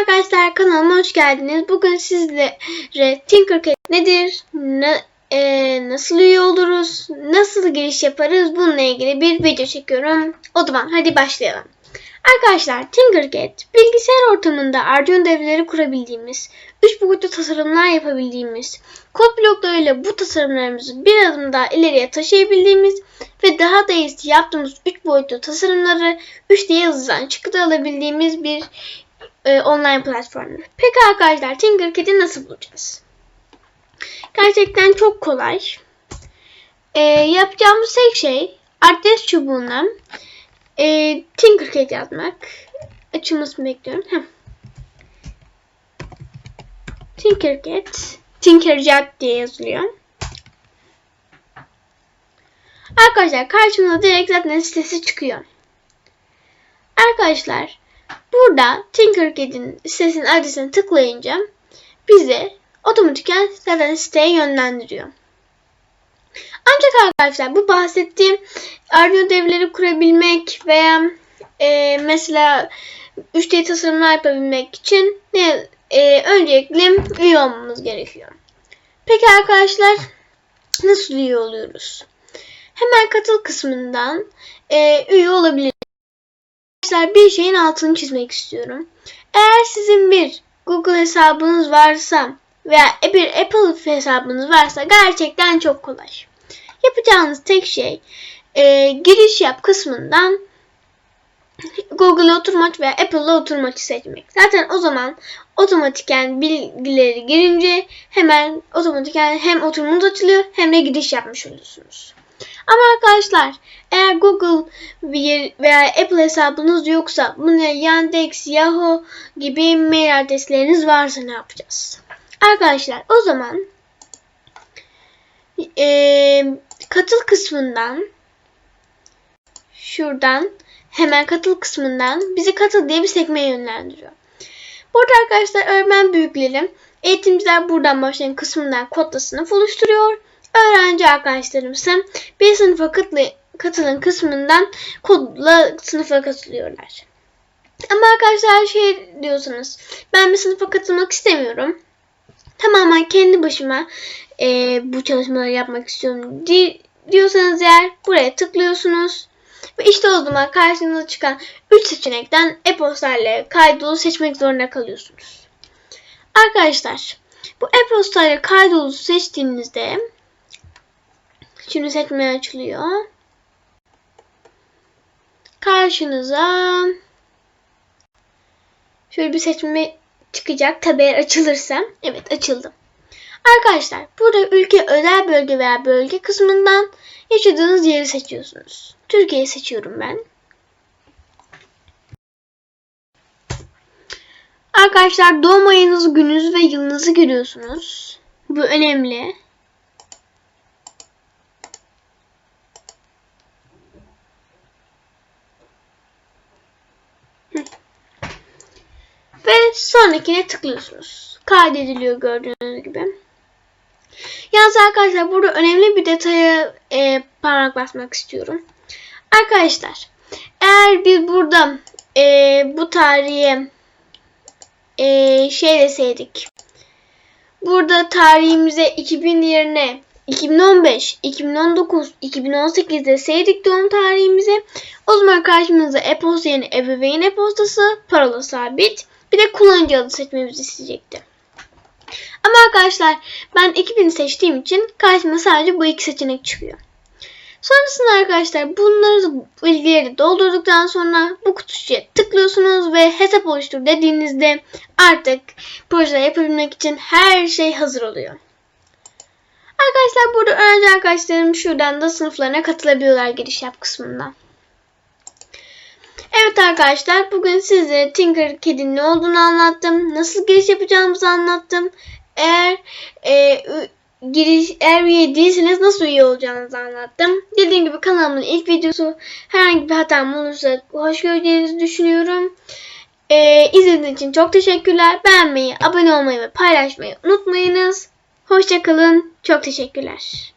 Arkadaşlar kanalıma hoş geldiniz. Bugün sizlere Tinkercad nedir, na- e, nasıl üye oluruz, nasıl giriş yaparız bununla ilgili bir video çekiyorum. O zaman hadi başlayalım. Arkadaşlar Tinkercad bilgisayar ortamında Arduino devreleri kurabildiğimiz, 3 boyutlu tasarımlar yapabildiğimiz, kod bloklarıyla bu tasarımlarımızı bir adım daha ileriye taşıyabildiğimiz ve daha da iyisi yaptığımız 3 boyutlu tasarımları 3D yazıdan çıktı alabildiğimiz bir e, online platformu. Peki arkadaşlar Tinkercad'i nasıl bulacağız? Gerçekten çok kolay. E, yapacağımız tek şey adres çubuğuna e, Tinkercad yazmak. Açılmasını bekliyorum. Heh. Tinkercad. Tinkercad diye yazılıyor. Arkadaşlar karşımıza direkt zaten sitesi çıkıyor. Arkadaşlar burada Tinkercad'in sitesinin adresine tıklayınca bizi otomatikten zaten siteye yönlendiriyor. Ancak arkadaşlar bu bahsettiğim Arduino devreleri kurabilmek veya e, mesela 3D tasarımlar yapabilmek için ne e, öncelikle üye olmamız gerekiyor. Peki arkadaşlar nasıl üye oluyoruz? Hemen katıl kısmından e, üye olabilirsiniz. Arkadaşlar bir şeyin altını çizmek istiyorum. Eğer sizin bir Google hesabınız varsa veya bir Apple hesabınız varsa gerçekten çok kolay. Yapacağınız tek şey e, giriş yap kısmından Google oturmaç veya Apple'da oturmaçı seçmek. Zaten o zaman otomatiken bilgileri girince hemen otomatiken hem oturumunuz açılıyor hem de giriş yapmış oluyorsunuz. Ama arkadaşlar eğer Google veya Apple hesabınız yoksa bunu Yandex, Yahoo gibi mail adresleriniz varsa ne yapacağız? Arkadaşlar o zaman e, katıl kısmından şuradan hemen katıl kısmından bizi katıl diye bir sekmeye yönlendiriyor. Burada arkadaşlar öğretmen büyüklerim eğitimciler buradan başlayan kısmından kodla sınıf oluşturuyor. Öğrenci arkadaşlarımsa bir sınıfa katılın kısmından kodla sınıfa katılıyorlar. Ama arkadaşlar şey diyorsanız ben bir sınıfa katılmak istemiyorum. Tamamen kendi başıma e, bu çalışmaları yapmak istiyorum di diyorsanız eğer buraya tıklıyorsunuz. Ve işte o zaman karşınıza çıkan 3 seçenekten e-posta ile kaydolu seçmek zorunda kalıyorsunuz. Arkadaşlar bu e-posta ile kaydolu seçtiğinizde Şimdi seçmeye açılıyor. Karşınıza şöyle bir seçme çıkacak. Tabi eğer açılırsa. Evet açıldı. Arkadaşlar burada ülke özel bölge veya bölge kısmından yaşadığınız yeri seçiyorsunuz. Türkiye'yi seçiyorum ben. Arkadaşlar doğum ayınızı, gününüzü ve yılınızı görüyorsunuz. Bu önemli. Sonrakine tıklıyorsunuz. Kaydediliyor gördüğünüz gibi. Yalnız arkadaşlar burada önemli bir detaya e, parmak basmak istiyorum. Arkadaşlar eğer biz burada e, bu tarihe e, şey deseydik. Burada tarihimize 2000 yerine 2015, 2019, 2018 deseydik doğum tarihimize o zaman karşımıza e-posta yerine ebeveyn e-postası, parola sabit bir de kullanıcı adı seçmemizi isteyecekti. Ama arkadaşlar ben 2000 seçtiğim için karşıma sadece bu iki seçenek çıkıyor. Sonrasında arkadaşlar bunları bilgileri doldurduktan sonra bu kutucuya tıklıyorsunuz ve hesap oluştur dediğinizde artık proje yapabilmek için her şey hazır oluyor. Arkadaşlar burada öğrenci arkadaşlarım şuradan da sınıflarına katılabiliyorlar giriş yap kısmından. Evet arkadaşlar bugün size Tinkercad'in ne olduğunu anlattım. Nasıl giriş yapacağımızı anlattım. Eğer e, giriş eğer üye değilseniz nasıl üye olacağınızı anlattım. Dediğim gibi kanalımın ilk videosu herhangi bir hatam olursa hoş göreceğinizi düşünüyorum. Ee, izlediğiniz için çok teşekkürler. Beğenmeyi, abone olmayı ve paylaşmayı unutmayınız. Hoşçakalın. Çok teşekkürler.